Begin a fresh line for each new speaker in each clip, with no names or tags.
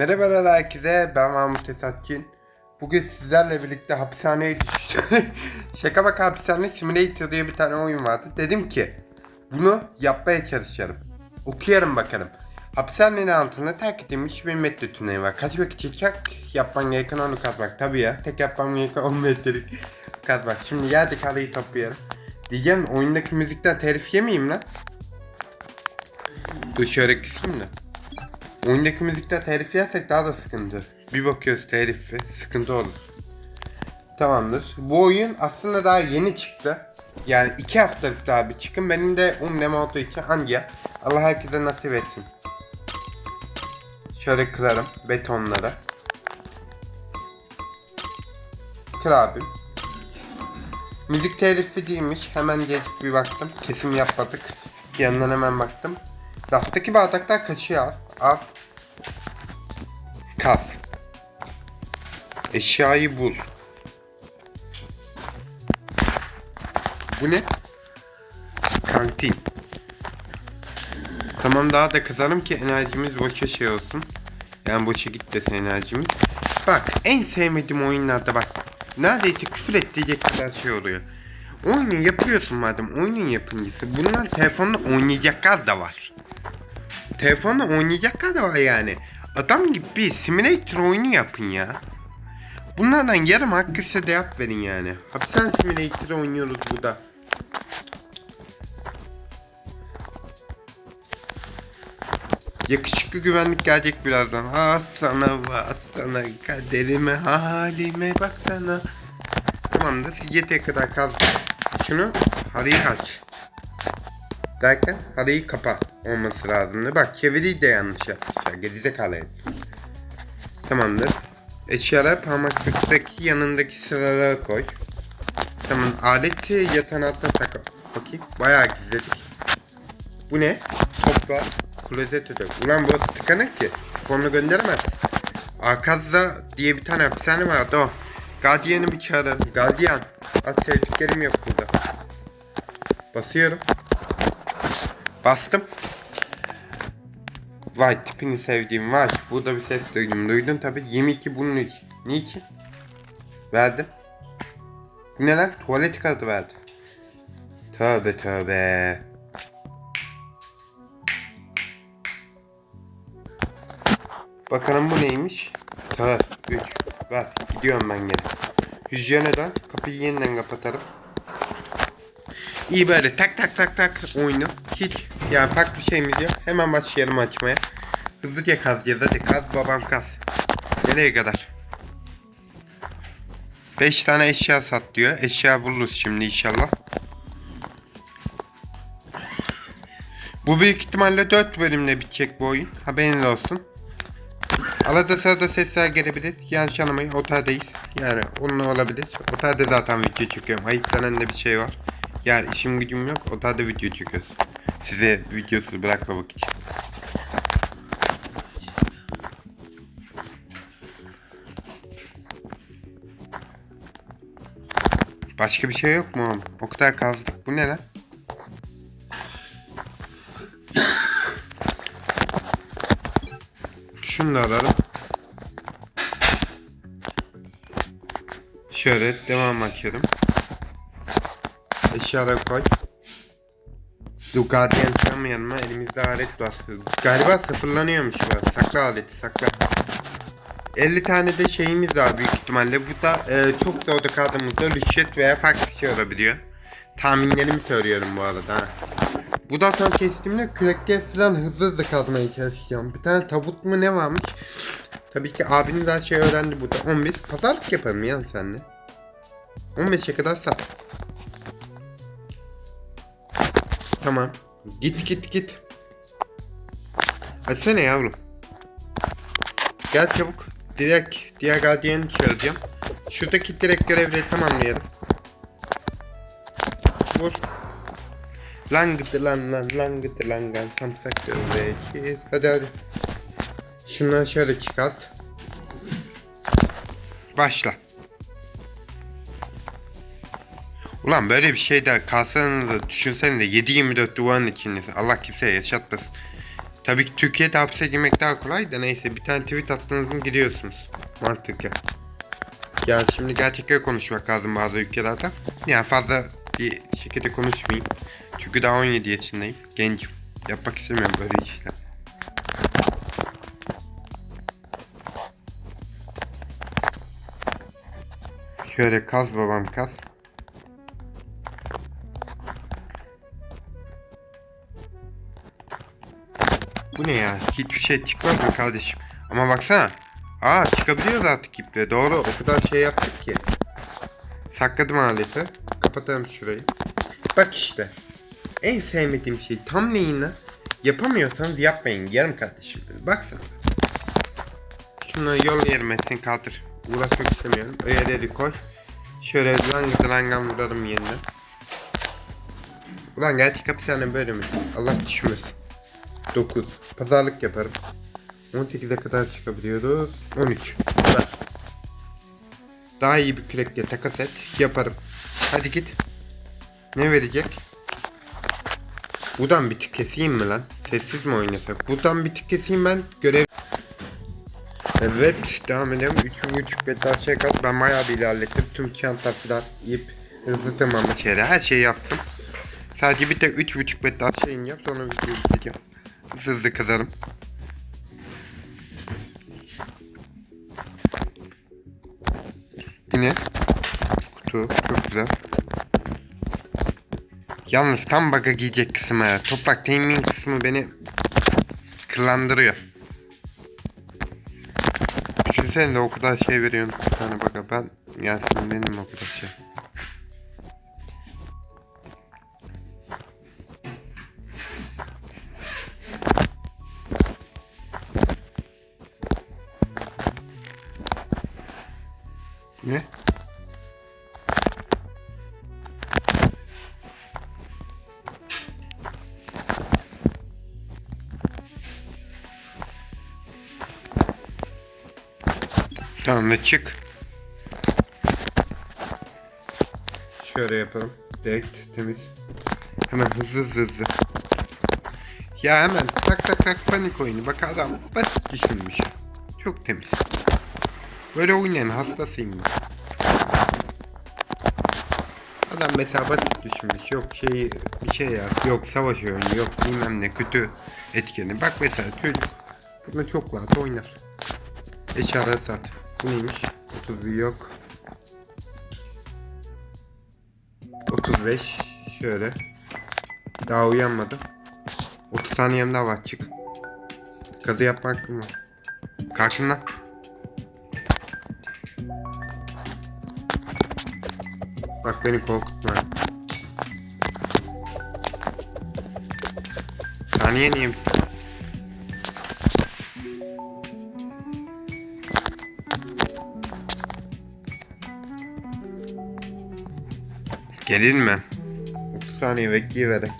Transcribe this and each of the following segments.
Merhabalar herkese, ben Mahmut Esatkin. Bugün sizlerle birlikte hapishaneye. Şaka bak hapishane simulator diye bir tane oyun vardı. Dedim ki bunu yapmaya çalışalım. Okuyarım bakalım. Hapishanenin altında terk edilmiş bir metre tüneli var. Kaç vakit çekecek? Yapman gereken onu kazmak. Tabii ya, tek yapmam gereken 10 metrelik kazmak. Şimdi geldik halıyı toplayalım. Diyeceğim oyundaki müzikten telif yemeyeyim lan. Dur şöyle kısayım da. Oyundaki müzikte telif yersek daha da sıkıntı. Bir bakıyoruz telifi, sıkıntı olur. Tamamdır. Bu oyun aslında daha yeni çıktı. Yani iki haftalık daha bir çıkın. Benim de umlem olduğu için anca. Allah herkese nasip etsin. Şöyle kırarım betonları. Kır abim. Müzik telifi değilmiş. Hemen geçip bir baktım. Kesim yapmadık. Yanından hemen baktım. Raftaki bardaklar kaçıyor al. Kaz. Eşyayı bul. Bu ne? Kantin. Tamam daha da kazalım ki enerjimiz boşa şey olsun. Yani boşa gitmesin enerjimiz. Bak en sevmediğim oyunlarda bak. Neredeyse küfür ettirecek kadar şey oluyor. Oyunu yapıyorsun madem oyunun yapımcısı. Bunlar telefonda oynayacaklar da var. Telefonda oynayacaklar da var yani. Adam gibi bir simulator oyunu yapın ya. Bunlardan yarım hakkı size de yap verin yani. Hapishane simulator oynuyoruz burada. Yakışıklı güvenlik gelecek birazdan. Ha sana va sana kaderime halime baksana. Tamamdır. Yete kadar kal. Şunu harayı aç. Derken harayı kapa olması lazımdı. Bak çeviriyi de yanlış yapmışlar. Gerizekalı herif. Tamamdır. Eşyalar parmaklıktaki yanındaki sıralara koy. Tamam aleti yatağın altına tak. Bakayım. Bayağı gizledik. Bu ne? Topla. Klozet ödek. Ulan burası tıkanık ki. Onu gönderemez. Arkazda diye bir tane hapishane vardı o. Gardiyanı bir çağırın. Gardiyan. Az sevdiklerim yok burada. Basıyorum. Bastım. Vay tipini sevdiğim var. Burada bir ses duydum. Duydun tabi. 22 bunun için. Niçin? Verdim. Bu ne lan? Tuvalet kağıdı verdim. Tövbe tövbe. Bakalım bu neymiş? Tövbe 3. Ver. Gidiyorum ben gene. Hücrene dön. Kapıyı yeniden kapatalım. İyi böyle tak tak tak tak oyunu. Hiç yani farklı bir şeyimiz yok. Hemen başlayalım açmaya. Hızlıca kazacağız hadi kaz babam kaz. Nereye kadar? 5 tane eşya sat diyor. Eşya buluruz şimdi inşallah. Bu büyük ihtimalle 4 bölümle bitecek bu oyun. Haberiniz olsun. Arada sırada sesler gelebilir. Yanlış anlamayın otardayız. Yani onunla olabilir. Otelde zaten video çekiyorum. Ayıp denen de bir şey var. Yani işim gücüm yok. Otelde video çekiyoruz. Size videosuz bırakmamak için. Başka bir şey yok mu oğlum? O kadar kazdık. Bu ne lan? Şunu da alalım. Şöyle devam açıyorum. Eşyaları koy. Dur gardiyan çıkamayalım mı? Elimizde alet var. Galiba sıfırlanıyormuş bu. Sakla aleti sakla. 50 tane de şeyimiz var büyük ihtimalle. Bu da e, çok zorda kaldığımızda rüşvet veya farklı bir şey olabiliyor. Tahminlerimi söylüyorum bu arada. Ha. Bu da son kestimde kürekle falan hızlı hızlı kazmaya çalışacağım. Bir tane tabut mu ne varmış? Tabii ki abiniz her şeyi öğrendi burada. 11. Pazarlık yapalım ya senle. 15'e kadar sat. Tamam. Git git git. Açsana yavrum. Gel çabuk. Direkt diğer gardiyanı çağıracağım. Şuradaki direkt görevleri tamamlayalım. Vur. Lan gıdı lan lan lan gıdı lan gan samsak döveci. Hadi hadi. Şundan şöyle çıkart. Başla. Ulan böyle bir şey de kalsanız de 7-24 duvarın içindesin. Allah kimseye yaşatmasın. Tabii ki Türkiye'de hapse girmek daha kolay da neyse bir tane tweet attığınız mı giriyorsunuz. Mantıken. Ya şimdi gerçekleri konuşmak lazım bazı ülkelerde. Yani fazla bir şekilde konuşmayayım. Çünkü daha 17 yaşındayım. Gencim. Yapmak istemiyorum böyle işler. Şöyle kaz babam kaz. Ne ya? Hiçbir şey çıkmaz kardeşim? Ama baksana. Aa çıkabiliyoruz artık iple. Doğru. O kadar şey yaptık ki. Sakladım aleti. Kapatalım şurayı. Bak işte. En sevmediğim şey tam neyini yapamıyorsanız yapmayın. Yarım kardeşim. Baksana. Şunu yol yerime etsin kaldır. Uğraşmak istemiyorum. Öğeleri koy. Şöyle langı langan vuralım yeniden. Ulan gerçek hapishane böyle mi? Allah düşmesin. 9. Pazarlık yaparım. 18'e kadar çıkabiliyoruz. 13. Ver. Daha iyi bir kürekle takas et. Yaparım. Hadi git. Ne verecek? Buradan bir tık keseyim mi lan? Sessiz mi oynasak? Buradan bir tık keseyim ben. Görev... Evet devam edelim. 3.5 metre aşağıya kat. Ben bayağı bir ilerlettim. Tüm çanta filan ip hızlı tırmanma şeyleri her şeyi yaptım. Sadece bir tek 3.5 metre aşağı ineceğim sonra videoyu biteceğim. Hızlı kazarım. Yine kutu çok güzel. Yalnız tam baga giyecek kısmı. Toprak temin kısmı beni kıllandırıyor. Düşünsene de o kadar şey veriyorsun bir tane baga. Ben yani sinirlendim o kadar şey. Tamam da çık. Şöyle yapalım. Direkt temiz. Hemen hızlı hızlı hızlı. Ya hemen tak tak tak panik oyunu. Bak adam basit düşünmüş. Çok temiz. Böyle oynayan hastasıyım ben. Adam mesela basit düşünmüş. Yok şey bir şey yap. Yok savaş oyunu. Yok bilmem ne kötü etkeni. Bak mesela çocuk. Bunu çok rahat oynar. Eşara sat. Bu neymiş? 31 yok. 35 şöyle. Daha uyanmadım. 30 saniyem daha var çık. Kazı yapmak mı? Kalkın lan. Bak beni korkutma. Saniye niye bitti? Gerilme. 30 saniye bekleyiverek.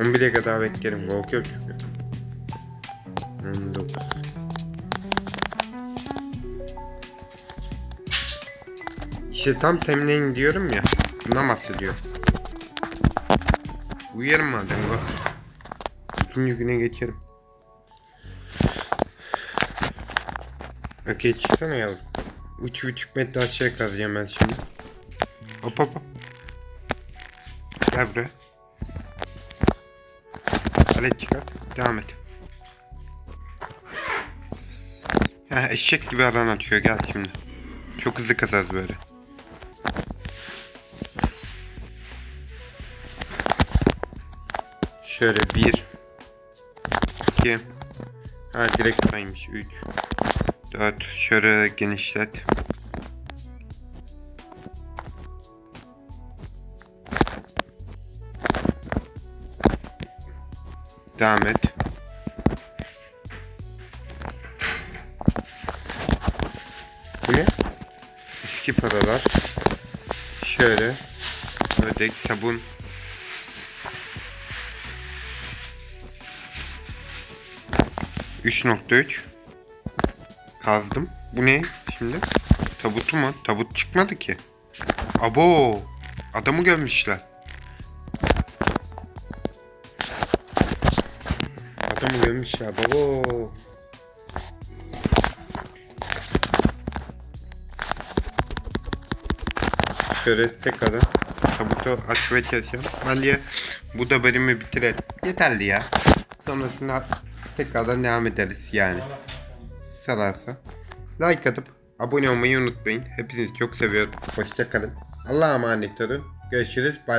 On bire kadar beklerim. Korkuyor çünkü. 19. İşte tam temleyin diyorum ya. Bundan bahsediyor. Uyarım madem bu. İkinci güne geçerim. Okey çıksana yavrum. Uç buçuk metre aşağı kazacağım ben şimdi. Hop hop hop. Gel buraya. Alet çıkar. Devam et. Ya eşek gibi alan açıyor gel şimdi. Çok hızlı kazarız böyle. Şöyle bir, iki, ha direkt saymış üç, dört. Şöyle genişlet. Devam et. Bu ne? Eski paralar. Şöyle. Ördek, sabun. Üç nokta üç. Kazdım. Bu ne şimdi? Tabutu mu? Tabut çıkmadı ki. Abo! Adamı gömmüşler. Adamı gömmüşler. Babo! Körette kadın. Tabutu aç ve çalışalım. Hadi bu da bölümü bitirelim. Yeterli ya. Sonrasında tekrardan devam ederiz yani. Sararsa. Like atıp abone olmayı unutmayın. Hepinizi çok seviyorum. Hoşçakalın. Allah'a emanet olun. Görüşürüz. Bye.